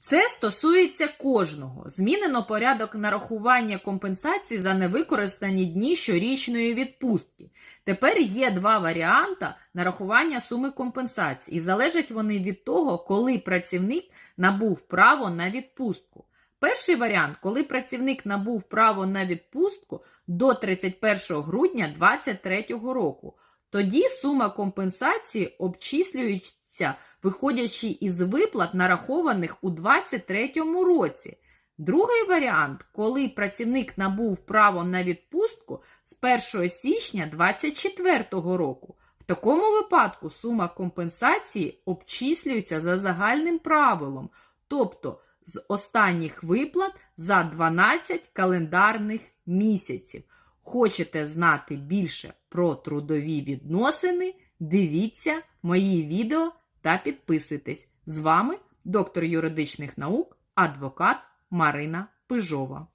Це стосується кожного. Змінено порядок нарахування компенсації за невикористані дні щорічної відпустки. Тепер є два варіанти нарахування суми компенсації, і залежать вони від того, коли працівник набув право на відпустку. Перший варіант, коли працівник набув право на відпустку до 31 грудня 2023 року. Тоді сума компенсації обчислюється, виходячи із виплат, нарахованих у 2023 році. Другий варіант, коли працівник набув право на відпустку з 1 січня 2024 року. В такому випадку сума компенсації обчислюється за загальним правилом, тобто з останніх виплат за 12 календарних місяців. Хочете знати більше про трудові відносини? Дивіться мої відео та підписуйтесь. З вами доктор юридичних наук, адвокат Марина Пижова.